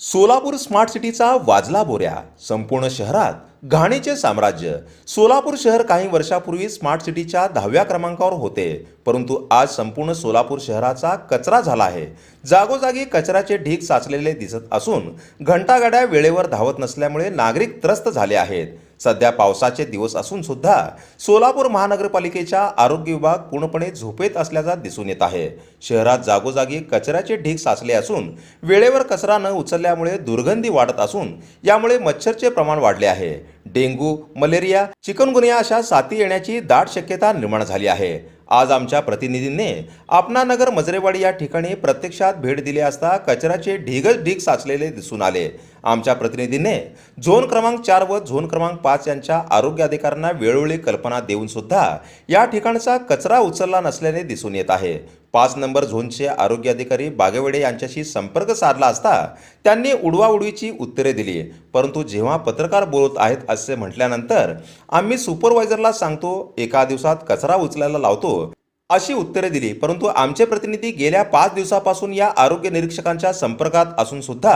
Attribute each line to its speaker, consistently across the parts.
Speaker 1: Solapur smart सिटीचा वाजला बोऱ्या. संपूर्ण शहरात घाणीचे साम्राज्य. सोलापूर शहर काही वर्षापूर्वी स्मार्ट सिटीच्या दहाव्या क्रमांकावर होते. परंतु आज संपूर्ण सोलापूर शहराचा कचरा झाला आहे. जागोजागी कचऱ्याचे ढीग साचलेले दिसत असून घंटागाड्या वेळेवर धावत नसल्यामुळे नागरिक त्रस्त झाले आहेत. सध्या पावसाचे दिवस असून सुद्धा सोलापूर महानगरपालिकेच्या आरोग्य विभाग पूर्णपणे झोपेत असल्याचा दिसून येत आहे. शहरात जागोजागी कचऱ्याचे ढीग साचले असून वेळेवर कचरा न उचलल्यामुळे दुर्गंधी वाढत असून यामुळे मच्छरचे प्रमाण वाढले आहे. डेंग्यू मलेरिया चिकनगुनिया अशा साथी येण्याची दाट शक्यता निर्माण झाली आहे. आज आमच्या प्रतिनिधींनी आपणानगर मजरेवाडी या ठिकाणी प्रत्यक्षात भेट दिली असता कचऱ्याचे ढिगच ढीग साचलेले दिसून आले. आमच्या प्रतिनिधीने झोन क्रमांक चार व झोन क्रमांक पाच यांच्या आरोग्य अधिकाऱ्यांना वेळोवेळी कल्पना देऊन सुद्धा या ठिकाणचा कचरा उचलला नसल्याने दिसून येत आहे. पाच नंबर झोनचे आरोग्य अधिकारी बागेवडे यांच्याशी संपर्क साधला असता त्यांनी उडवाउडवीची उत्तरे दिली. परंतु जेव्हा पत्रकार बोलत आहेत असे म्हटल्यानंतर आम्ही सुपरवायझरला सांगतो एका दिवसात कचरा उचलायला लावतो अशी उत्तरे दिली. परंतु आमचे प्रतिनिधी गेल्या पाच दिवसापासून या आरोग्य निरीक्षकांच्या संपर्कात असून सुद्धा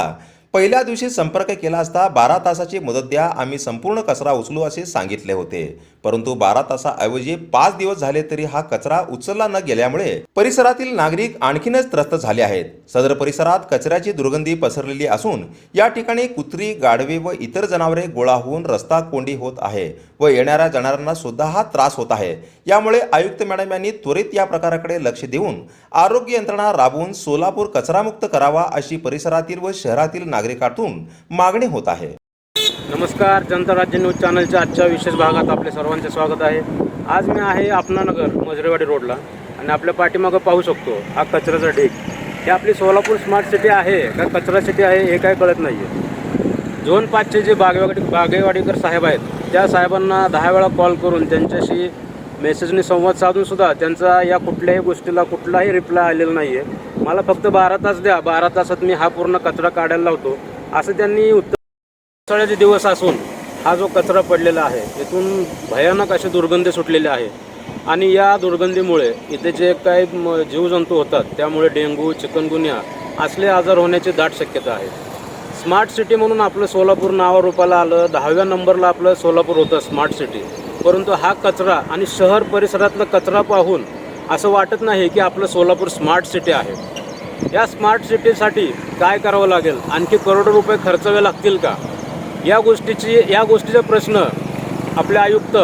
Speaker 1: पहिल्या दिवशी संपर्क केला असता बारा तासाची मुदत द्या आम्ही संपूर्ण कचरा उचलू असे सांगितले होते. परंतु बारा तासाऐवजी पाच दिवस झाले तरी हा कचरा उचलला न गेल्यामुळे परिसरातील नागरिक आणखीनच त्रस्त झाले आहेत. सदर परिसरात कचऱ्याची दुर्गंधी पसरलेली असून या ठिकाणी कुत्री गाढवे व इतर जनावरे गोळा होऊन रस्ता कोंडी होत आहे व येणाऱ्या जाणाऱ्यांना सुद्धा हा त्रास होत आहे. यामुळे आयुक्त मॅडम यांनी त्वरित या प्रकाराकडे लक्ष देऊन आरोग्य यंत्रणा राबवून सोलापूर कचरामुक्त करावा अशी परिसरातील व शहरातील नागरिकातून मागणी होत आहे.
Speaker 2: नमस्कार जनता राज्य न्यूज चॅनलच्या आजच्या विशेष भागात आपले सर्वांचे स्वागत आहे. आज मी आहे आपणानगर मजरेवाडी रोडला आणि आपल्या पाठीमागं पाहू शकतो हा कचऱ्याचा ढीग. हे आपली सोलापूर स्मार्ट सिटी आहे का कचरा सिटी आहे हे काय कळत नाही आहे झोन पाचचे जे बागेवाडी बागेवाडीकर साहेब आहेत त्या साहेबांना दहा वेळा कॉल करून त्यांच्याशी मेसेजने संवाद साधून सुद्धा त्यांचा या कुठल्याही गोष्टीला कुठलाही रिप्लाय आलेला नाही आहे मला फक्त बारा तास द्या. बारा तासात मी हा पूर्ण कचरा काढायला लावतो. असं त्यांनी उत्तर पावसाळ्याचे दिवस असून हा जो कचरा पडलेला आहे इथून भयानक असे दुर्गंधी सुटलेले आहे. आणि या दुर्गंधीमुळे इथे जे काही म- जीवजंतू होतात त्यामुळे डेंग्यू चिकनगुन्या असले आजार होण्याची दाट शक्यता आहे. स्मार्ट सिटी म्हणून आपलं सोलापूर नावारूपाला आलं. दहाव्या नंबरला आपलं सोलापूर होतं स्मार्ट सिटी. परंतु हा कचरा आणि शहर परिसरातला कचरा पाहून असं वाटत नाही की आपलं सोलापूर स्मार्ट सिटी आहे. या स्मार्ट सिटीसाठी काय करावं लागेल? आणखी करोडो रुपये खर्चावे लागतील का? या गोष्टीची या गोष्टीचा प्रश्न आपले आयुक्त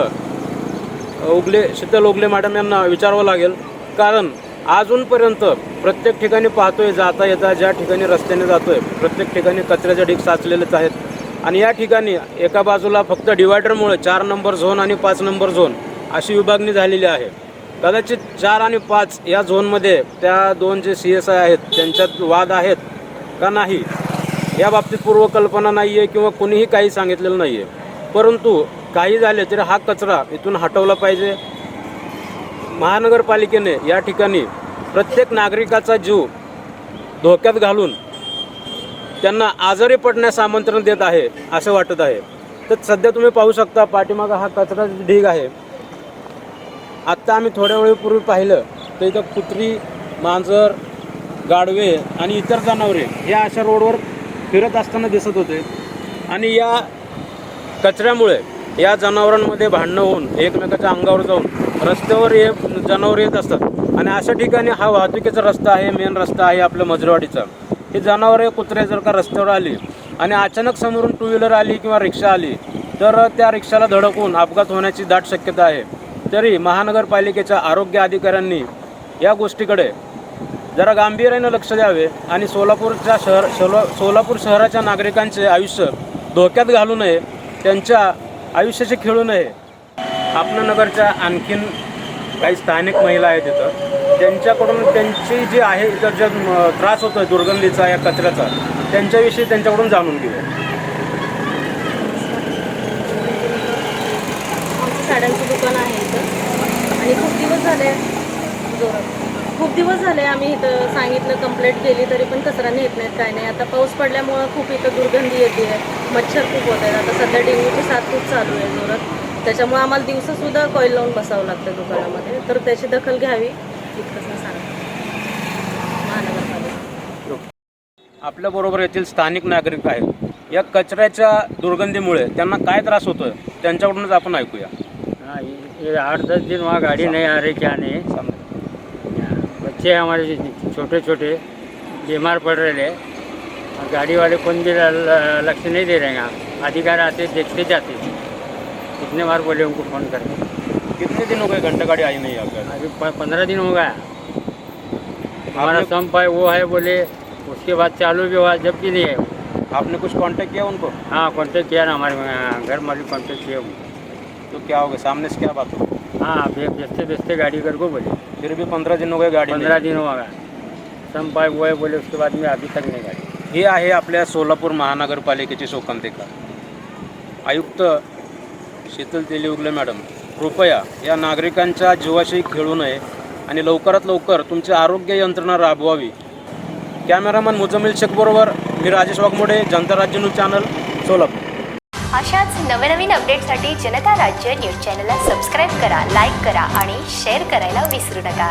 Speaker 2: उगले शीतल उगले मॅडम यांना विचारावं लागेल. कारण अजूनपर्यंत प्रत्येक ठिकाणी पाहतोय जाता येता ज्या ठिकाणी रस्त्याने जातोय प्रत्येक ठिकाणी कचऱ्याचे ढीग साचलेलेच आहेत. आणि या ठिकाणी एका बाजूला फक्त डिवायडरमुळे चार नंबर झोन आणि पाच नंबर झोन अशी विभागणी झालेली आहे. कदाचित चार आणि पाच या झोनमध्ये त्या दोन जे सी एस आय आहेत त्यांच्यात वाद आहेत का नाही या बाबतीत पूर्वकल्पना नाही आहे किंवा कोणीही काही सांगितलेलं नाही आहे परंतु काही झाले तरी हा कचरा इथून हटवला पाहिजे. महानगरपालिकेने या ठिकाणी प्रत्येक नागरिकाचा जीव धोक्यात घालून त्यांना आजारी पडण्यास आमंत्रण देत आहे असं वाटत आहे. तर सध्या तुम्ही पाहू शकता पाठीमागा हा कचरा ढीग आहे. आत्ता आम्ही थोड्या वेळेपूर्वी पाहिलं तर इथं कुत्री मांजर गाडवे आणि इतर जनावरे या अशा रोडवर फिरत असताना दिसत होते. आणि या कचऱ्यामुळे या जनावरांमध्ये भांडणं होऊन एकमेकाच्या अंगावर जाऊन रस्त्यावर हे जनावर येत असतात. आणि अशा ठिकाणी हा वाहतुकीचा रस्ता आहे मेन रस्ता आहे आपल्या मजरवाडीचा. हे जनावरे कुत्रे जर का रस्त्यावर आली आणि अचानक समोरून टू व्हीलर आली किंवा रिक्षा आली तर त्या रिक्षाला धडकून अपघात होण्याची दाट शक्यता आहे. तरी महानगरपालिकेच्या आरोग्य अधिकाऱ्यांनी या गोष्टीकडे जरा गांभीर्याने लक्ष द्यावे आणि सोलापूरच्या शहर सोला सोलापूर शहराच्या नागरिकांचे आयुष्य धोक्यात घालू नये त्यांच्या आयुष्याशी खेळू नये. आपणानगरच्या आणखीन काही स्थानिक महिला आहेत तिथं त्यांच्याकडून त्यांची जी आहे इतर जे त्रास होतो आहे दुर्गंधीचा या कचऱ्याचा त्यांच्याविषयी त्यांच्याकडून जाणून घेऊया.
Speaker 3: आमचं साड्यांचं दुकान आहे इथं. आणि खूप दिवस झाले. जोरात खूप दिवस झाले आम्ही इथं सांगितलं कंप्लेंट केली तरी पण कचरा नेत नाहीत काय नाही. आता पाऊस पडल्यामुळं खूप इथं दुर्गंधी येते. मच्छर खूप होत आहेत. आता सध्या डेंग्यूची साथ खूप चालू आहे जोरात. त्याच्यामुळे आम्हाला दिवससुद्धा कॉईल लावून बसावं लागतं दुकानामध्ये. तर त्याची दखल घ्यावी. इतकंच सांगते महानगरपालिका.
Speaker 2: आपल्याबरोबर येथील स्थानिक नागरिक आहेत. या कचऱ्याच्या दुर्गंधीमुळे त्यांना काय त्रास होतोय? त्यांच्याकडूनच आपण ऐकूया.
Speaker 4: हाँ आठ दस दिन वहाँ गाड़ी नहीं आ रही क्या नहीं. बच्चे हमारे छोटे छोटे बीमार पड़ रहे हैं और गाड़ी वाले कौन भी लक्ष्य नहीं दे रहे हैं अधिकारी आते देखते जाते कितने बार बोले उनको फ़ोन करके
Speaker 2: कितने दिन हो गए घंटा गाड़ी आई नहीं आपका
Speaker 4: अभी पंद्रह दिन हो गया। हमारा संप है वो है बोले उसके बाद चालू भी हुआ जब भी नहीं है।
Speaker 2: आपने कुछ कांटेक्ट किया उनको?
Speaker 4: हाँ कॉन्टेक्ट किया ना हमारे घर मालिक कॉन्टेक्ट किया।
Speaker 2: तो क्या हो गया? सामने से क्या बात हो
Speaker 4: हाँ बे- बेचते बेचते गाड़ी कर को बोले।
Speaker 2: फिर भी पंद्रह दिन हो गए गाडी
Speaker 4: पंद्रह दिन हुआ गया। संप है वो है बोले उसके बाद में अभी तक नहीं गाड़ी।
Speaker 2: ही आहे आपल्या सोलापूर महानगरपालिकेची शोकांतिका आयुक्त शीतल तेली उगले मॅडम। कृपया या नागरिकांच्या जीवाशी खेळू नये आणि लवकरात लवकर तुमची आरोग्य यंत्रणा राबवावी. कॅमेरामन मुजमिल शेखबरोबर मी राजेश वाघमोडे जनता राज्य न्यूज चॅनल सोलापूर.
Speaker 5: अशाच नवनवीन अपडेटसाठी जनता राज्य न्यूज चॅनलला सबस्क्राईब करा लाईक करा आणि शेअर करायला विसरू नका.